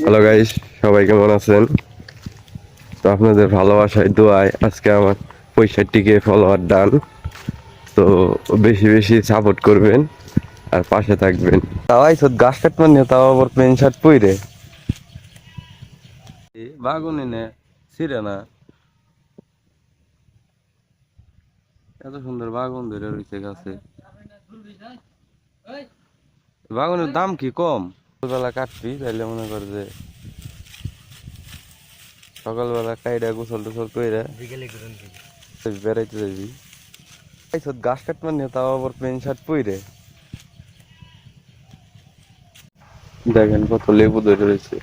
Hello guys সবাই কেমন আছেন? তো আপনাদের ভালোবাসায়, দোয়ায় আজকে আমার পঁয়ষট্টি ফলোয়ার ডান তো বেশি বেশি সাপোর্ট করবেন আর পাশে থাকবেন। তাও আইসো গাছ কাট মানে তাও আবার প্যান্ট শার্ট পইরে। বাগুনি নে, ছিঁড়ে না। এত সুন্দর বাগুন ধরে রয়েছে গাছে। বাগুনের দাম কি কম? সকালবেলা কাটবি তাইলে মনে কর যে সকালবেলা কাইডা গোসল টোসল কইরা বেড়াইতে যাবি এই গাছ কাটবার নিয়ে তাও আবার প্যান্ট শার্ট পইরে। দেখেন কত লেবু ধরে রয়েছে।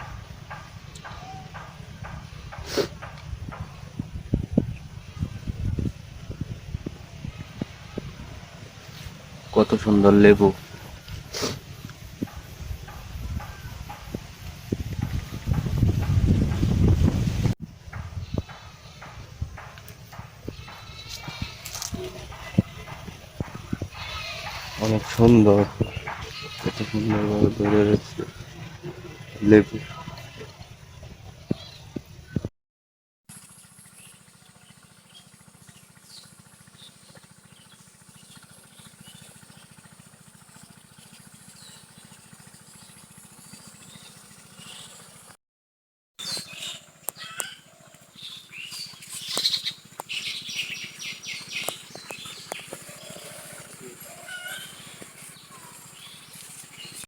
কত সুন্দর লেবু। অনেক সুন্দর কত সুন্দর ভাবে ধরে রয়েছে লেবু।